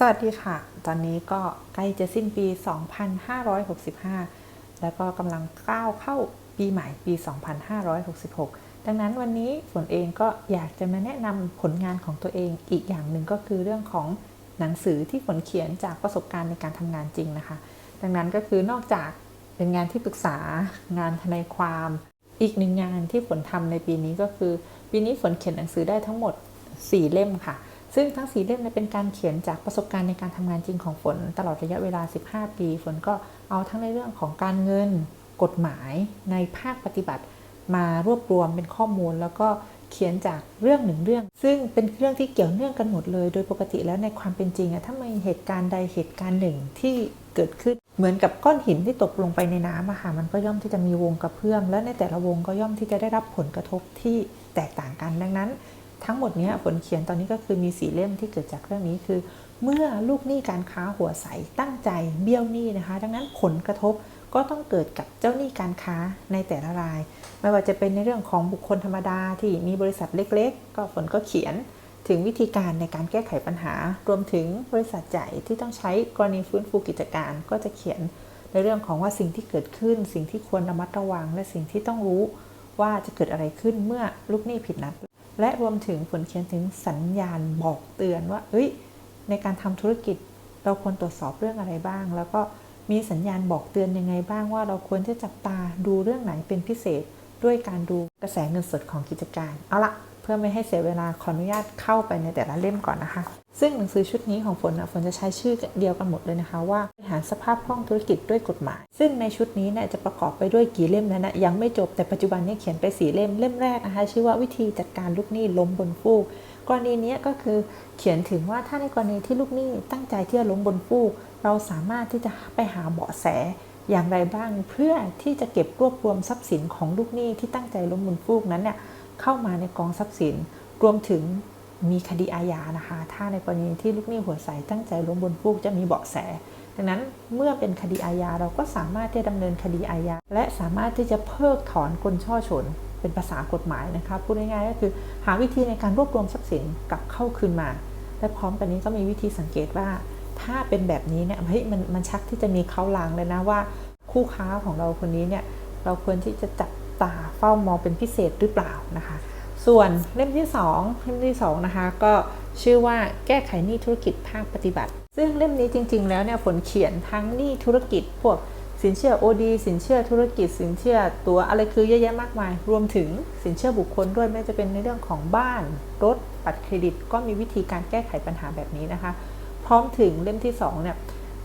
สวัสดีค่ะ ตอนนี้ก็ใกล้จะสิ้นปี 2565 แล้วก็กำลังก้าวเข้าปีใหม่ปี 2566 ดังนั้นวันนี้ฝนเองก็อยากจะมาแนะนำผลงานของตัวเองอีกอย่างหนึ่งก็คือเรื่องของหนังสือที่ฝนเขียนจากประสบการณ์ในการทำงานจริงนะคะ ดังนั้นก็คือนอกจากเป็นงานที่ปรึกษางานทนายความ อีกหนึ่งงานที่ฝนทำในปีนี้ก็คือ ปีนี้ฝนเขียนหนังสือได้ทั้งหมด 4 เล่มค่ะ ซึ่งทั้ง4เล่มเนี่ยเป็นการเขียนจากประสบการณ์ในการทำงานจริงของฝน ตลอดระยะเวลา 15 ปี ฝนก็เอาทั้งในเรื่องของการเงินกฎหมายในภาคปฏิบัติ มารวบรวมเป็นข้อมูล แล้วก็เขียนจากเรื่องหนึ่งเรื่อง ซึ่งเป็นเรื่องที่เกี่ยวเนื่องกันหมดเลย โดยปกติแล้วในความเป็นจริงอะถ้ามีเหตุการณ์ใดเหตุการณ์หนึ่งที่เกิดขึ้นเหมือนกับก้อนหินที่ตกลงไปในน้ำอะค่ะมันก็ย่อมที่จะมีวงกระเพื่อม และในแต่ละวงก็ย่อมที่จะได้รับผลกระทบที่แตกต่างกันดังนั้น ทั้งหมดนี้ยฝนเขียนตอนนี้ก็คือมีสีเล่มที่เกิดจากเรื่องนี้คือ เมื่อลูกหนี้การค้าหัวใสตั้งใจเบี้ยวหนี้นะคะ ดังนั้นผลกระทบก็ต้องเกิดกับเจ้าหนี้การค้าในแต่ละราย ไม่ว่าจะเป็นในเรื่องของบุคคลธรรมดาที่มีบริษัทเล็ก ๆ ก็ฝนก็เขียนถึงวิธีการในการแก้ไขปัญหา รวมถึงบริษัทใหญ่ที่ต้องใช้กรณีฟื้นฟูกิจการก็จะเขียนในเรื่องของว่าสิ่งที่เกิดขึ้น สิ่งที่ควรระมัดระวัง และสิ่งที่ต้องรู้ว่าจะเกิดอะไรขึ้นเมื่อลูกหนี้ผิดนัด และรวมถึงผลเขียนถึงสัญญาณบอกเตือนว่า เอ้ย ในการทำธุรกิจเราควรตรวจสอบเรื่องอะไรบ้าง แล้วก็มีสัญญาณบอกเตือนยังไงบ้างว่าเราควรจะจับตาดูเรื่องไหนเป็นพิเศษด้วยการดูกระแสเงินสดของกิจการ เอาละ พื่อไม่ให้เสียเวลาขออนุญาตเข้าไปในแต่ละเล่มก่อนนะคะ ซึ่งหนังสือชุดนี้ของฝนนะฝนจะใช้ชื่อเดียวกันหมดเลยนะคะ ว่าบริหารสภาพคล่องธุรกิจด้วยกฎหมาย ซึ่งในชุดนี้เนี่ยจะประกอบไปด้วยกี่เล่มนั้นนะยังไม่จบแต่ปัจจุบันนี้เขียนไปสี่เล่มเล่มแรกนะคะชื่อว่าวิธีจัดการลูกหนี้ล้มบนฟูกกรณีนี้ก็คือเขียนถึงว่าถ้าในกรณีที่ลูกหนี้ตั้งใจที่จะล้มบนฟูก เราสามารถที่จะไปหาเบาะแสอย่างไรบ้าง เพื่อที่จะเก็บรวบรวมทรัพย์สินของลูกหนี้ที่ตั้งใจล้มบนฟูกนั้นเนี่ย เข้ามาในกองทรัพย์สิน รวมถึงมีคดีอาญานะคะ ถ้าในกรณีที่ลูกหนี้หัวใสตั้งใจล้มบนฟูกจะมีเบาะแส ดังนั้นเมื่อเป็นคดีอาญาเราก็สามารถที่จะดำเนินคดีอาญาและสามารถที่จะเพิกถอนคนช่อฉนเป็นภาษากฎหมายนะคะพูดง่ายๆก็คือหาวิธีในการรวบรวมทรัพย์สินกลับเข้าคืนมา และพร้อมกันนี้ก็มีวิธีสังเกตว่า ถ้าเป็นแบบนี้เนี่ยเฮ้ยมันมันชักที่จะมีเขาลางเลยนะว่า คู่ค้าของเราคนนี้เนี่ยเราควรที่จะจับ ตาเฝ้ามองเป็นพิเศษหรือเปล่านะคะ ส่วนเล่มที่ 2 เล่มที่2นะคะก็ชื่อว่าแก้ไขหนี้ธุรกิจภาคปฏิบัติ ซึ่งเล่มนี้จริง ๆ แล้วเนี่ยฝนเขียนทั้งหนี้ธุรกิจ พวกสินเชื่อ OD สินเชื่อธุรกิจ สินเชื่อตัวอะไรคือเยอะแยะมากมาย รวมถึงสินเชื่อบุคคลด้วยไม่จะเป็นในเรื่องของบ้าน รถบัตรเครดิต ก็มีวิธีการแก้ไขปัญหาแบบนี้นะคะ พร้อมถึงเล่มที่2เนี่ย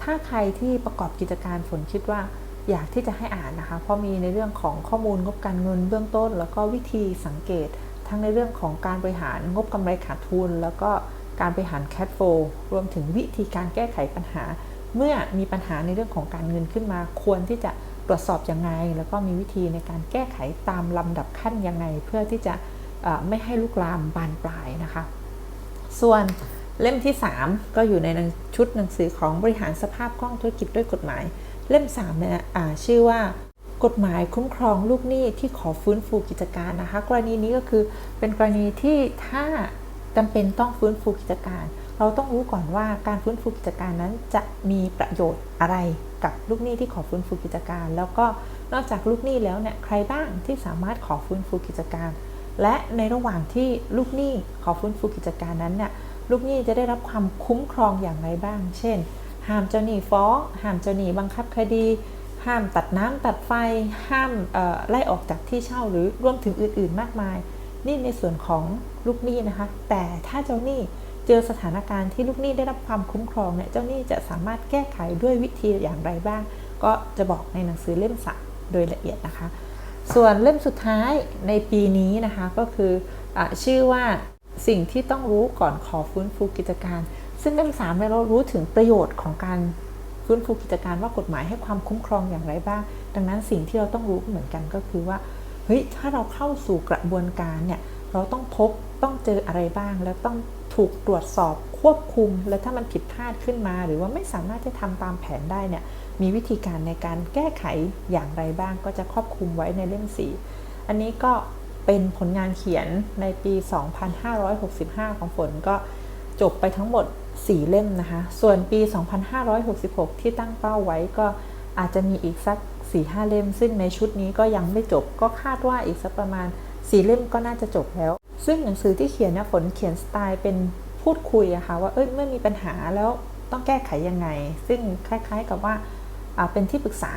ถ้าใครที่ประกอบกิจการฝนคิดว่า อยากที่จะให้อ่านนะคะ เพราะมีในเรื่องของข้อมูลงบการเงินเบื้องต้น แล้วก็วิธีสังเกต ทั้งในเรื่องของการบริหารงบกำไรขาดทุน แล้วก็การบริหารแคดโฟรวมถึงวิธีการแก้ไขปัญหา เมื่อมีปัญหาในเรื่องของการเงินขึ้นมา ควรที่จะตรวจสอบยังไง แล้วก็มีวิธีในการแก้ไขตามลำดับขั้นยังไง เพื่อที่จะไม่ให้ลุกลามบานปลายนะคะ ส่วนเล่มที่ 3 ก็อยู่ในชุดหนังสือของบริหารสภาพคล่องธุรกิจด้วยกฎหมาย เล่ม3เนี่ยชื่อว่ากฎหมายคุ้มครองลูกหนี้ที่ขอฟื้นฟูกิจการนะคะ กรณีนี้ก็คือเป็นกรณีที่ถ้าจำเป็นต้องฟื้นฟูกิจการ เราต้องรู้ก่อนว่าการฟื้นฟูกิจการนั้นจะมีประโยชน์อะไรกับลูกหนี้ที่ขอฟื้นฟูกิจการ แล้วก็นอกจากลูกหนี้แล้วเนี่ยใครบ้างที่สามารถขอฟื้นฟูกิจการ และในระหว่างที่ลูกหนี้ขอฟื้นฟูกิจการนั้นเนี่ยลูกหนี้จะได้รับความคุ้มครองอย่างไรบ้าง เช่น ห้ามเจ้าหนี้ฟ้องห้ามเจ้าหนี้บังคับคดี ห้ามตัดน้ำตัดไฟ ห้ามไล่ออกจากที่เช่าหรือรวมถึงอื่น ๆ มากมาย นี่ในส่วนของลูกหนี้นะคะ แต่ถ้าเจ้าหนี้เจอสถานการณ์ที่ลูกหนี้ได้รับความคุ้มครองเนี่ยเจ้าหนี้จะสามารถแก้ไขด้วยวิธีอย่างไรบ้าง ก็จะบอกในหนังสือเล่มสามโดยละเอียดนะคะ ส่วนเล่มสุดท้ายในปีนี้นะคะก็คืออชื่อว่าสิ่งที่ต้องรู้ก่อนขอฟื้นฟูกิจการ ซึ่งเล่มสามเรารู้ถึงประโยชน์ของการฟื้นฟูกิจการว่ากฎหมายให้ความคุ้มครองอย่างไรบ้าง ดังนั้นสิ่งที่เราต้องรู้เหมือนกันก็คือว่าเฮ้ยถ้าเราเข้าสู่กระบวนการเนี่ยเราต้องพบต้องเจออะไรบ้าง แล้วต้องถูกตรวจสอบควบคุม แล้วถ้ามันผิดพลาดขึ้นมา หรือว่าไม่สามารถจะทำตามแผนได้เนี่ยมีวิธีการในการแก้ไขอย่างไรบ้าง ก็จะครอบคลุมไว้ในเล่มสีอันนี้ก็เป็นผลงานเขียนในปี 2565 ของฝนก็จบไปทั้งหมด 4 เล่มนะคะ ส่วนปี 2566 ที่ตั้งเป้าไว้ก็อาจจะมีอีกสัก 4-5 เล่ม ซึ่งในชุดนี้ก็ยังไม่จบ ก็คาดว่าอีกสักประมาณ 4 เล่มก็น่าจะจบแล้ว ซึ่งหนังสือที่เขียนนี่ยฝนเขียนสไตล์เป็นพูดคุยอะค่ะว่าเอ้ยเมื่อมีปัญหาแล้วต้องแก้ไขยังไง ซึ่งคล้ายๆกับว่าเป็นที่ปรึกษา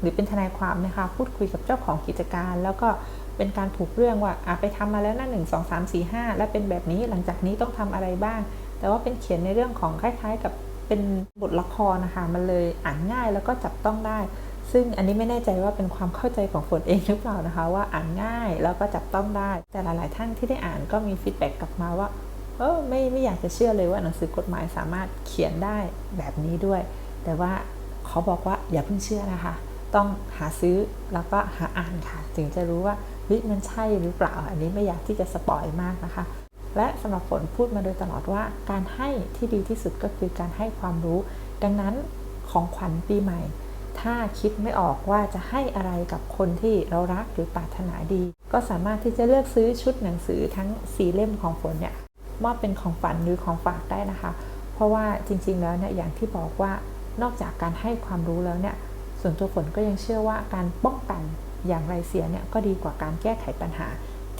หรือเป็นทนายความนะคะพูดคุยกับเจ้าของกิจการ แล้วก็เป็นการถูกเรื่องว่าไปทำมาแล้วนะหนึ่งสองสามสี่ห้าแล้วเป็นแบบนี้หลังจากนี้ต้องทำอะไรบ้าง แต่ว่าเป็นเขียนในเรื่องของคล้ายๆ กับเป็นบทละครนะคะมันเลยอ่านง่ายแล้วก็จับต้องได้ ซึ่งอันนี้ไม่แน่ใจว่าเป็นความเข้าใจของฝนเองหรือเปล่านะคะ ว่าอ่านง่ายแล้วก็จับต้องได้ แต่หลาย ๆ ท่านที่ได้อ่านก็มีฟีดแบ็กกลับมาว่าเออไม่ไม่อยากจะเชื่อเลยว่าหนังสือกฎหมายสามารถเขียนได้แบบนี้ด้วย แต่ว่าเขาบอกว่าอย่าเพิ่งเชื่อนะคะ ต้องหาซื้อแล้วก็หาอ่านค่ะ ถึงจะรู้ว่าเฮ้ยมันใช่หรือเปล่า อันนี้ไม่อยากที่จะสปอยมากนะคะ และสำหรับฝนพูดมาโดยตลอดว่า การให้ที่ดีที่สุดก็คือการให้ความรู้ ดังนั้นของขวัญปีใหม่ ถ้าคิดไม่ออกว่าจะให้อะไรกับคนที่เรารักหรือปรารถนาดี ก็สามารถที่จะเลือกซื้อชุดหนังสือทั้งสีเล่มของฝนเนี่ยมอบเป็นของฝันหรือของฝากได้นะคะ เพราะว่าจริง ๆ แล้วเนี่ยอย่างที่บอกว่านอกจากการให้ความรู้แล้วเนี่ยส่วนตัวฝนก็ยังเชื่อว่าการป้องกันอย่างไรเสียเนี่ยก็ดีกว่าการแก้ไขปัญหา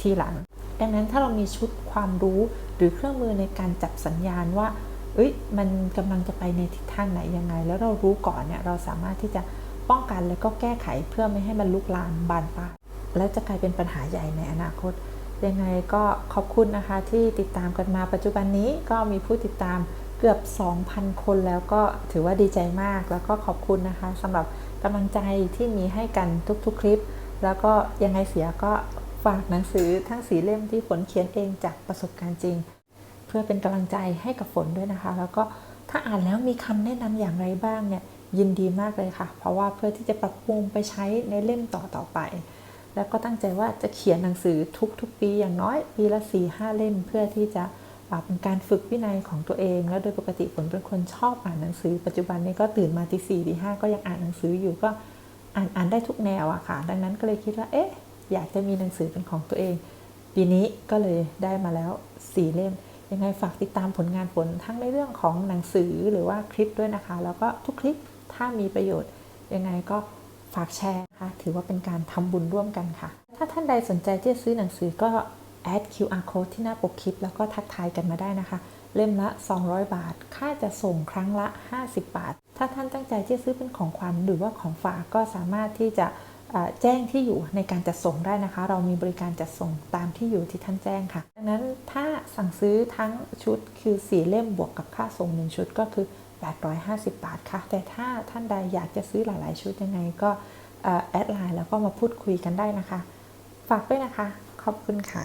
ทีหลัง ดังนั้นถ้าเรามีชุดความรู้หรือเครื่องมือในการจับสัญญาณว่าเอ้ยมันกำลังจะไปในทิศทางไหนยังไง แล้วเรารู้ก่อนเนี่ยเราสามารถที่จะป้องกันแล้วก็แก้ไขเพื่อไม่ให้มันลุกลามบานปลายแล้วจะกลายเป็นปัญหาใหญ่ในอนาคต ยังไงก็ขอบคุณนะคะที่ติดตามกันมาปัจจุบันนี้ก็มีผู้ติดตามเกือบ 2,000 คนแล้วก็ถือว่าดีใจมากแล้วก็ขอบคุณนะคะสำหรับกำลังใจที่มีให้กันทุกๆคลิป แล้วก็ยังไงเสียก็ ฝากหนังสือทั้งสีเล่มที่ฝนเขียนเองจากประสบการณ์จริง เพื่อเป็นกำลังใจให้กับฝนด้วยนะคะ แล้วก็ถ้าอ่านแล้วมีคำแนะนำอย่างไรบ้างเนี่ยยินดีมากเลยค่ะ เพราะว่าเพื่อที่จะปรับปรุงไปใช้ในเล่มต่อๆไป แล้วก็ตั้งใจว่าจะเขียนหนังสือทุกๆ ปีอย่างน้อยปีละ4ีห้าเล่ม เพื่อที่จะเป็นการฝึกวินัยของตัวเอง แล้วโดยปกติฝนเป็นคนชอบอ่านหนังสือ ปัจจุบันนี้ก็ตื่นมาตีสี่ตีห้าก็ยังอ่านหนังสืออยู่ก็อ่านอ่านได้ทุกแนวอะค่ะ ดังนั้นก็เลยคิดว่าเอ๊ะ อยากจะมีหนังสือเป็นของตัวเอง ปีนี้ก็เลยได้มาแล้ว 4 เล่ม ยังไงฝากติดตามผลงานฝนทั้งในเรื่องของหนังสือหรือว่าคลิปด้วยนะคะ แล้วก็ทุกคลิปถ้ามีประโยชน์ ยังไงก็ฝากแชร์นะคะถือว่าเป็นการทำบุญร่วมกันค่ะ ถ้าท่านใดสนใจที่จะซื้อหนังสือก็แอด QR code ที่หน้าปกคลิป แล้วก็ทักทายกันมาได้นะคะ เล่มละ 200 บาท ค่าจะส่งครั้งละ 50 บาท ถ้าท่านตั้งใจที่จะซื้อเป็นของขวัญหรือว่าของฝากก็สามารถที่จะ แจ้งที่อยู่ในการจัดส่งได้นะคะ เรามีบริการจัดส่งตามที่อยู่ที่ท่านแจ้งค่ะ ดังนั้นถ้าสั่งซื้อทั้งชุดคือ 4 เล่มบวกกับค่าส่ง 1 ชุดก็คือ 850 บาทค่ะ แต่ถ้าท่านใดอยากจะซื้อหลาย ๆ ชุดยังไงก็แอดไลน์แล้วก็มาพูดคุยกันได้นะคะ ฝากด้วยนะคะ ขอบคุณค่ะ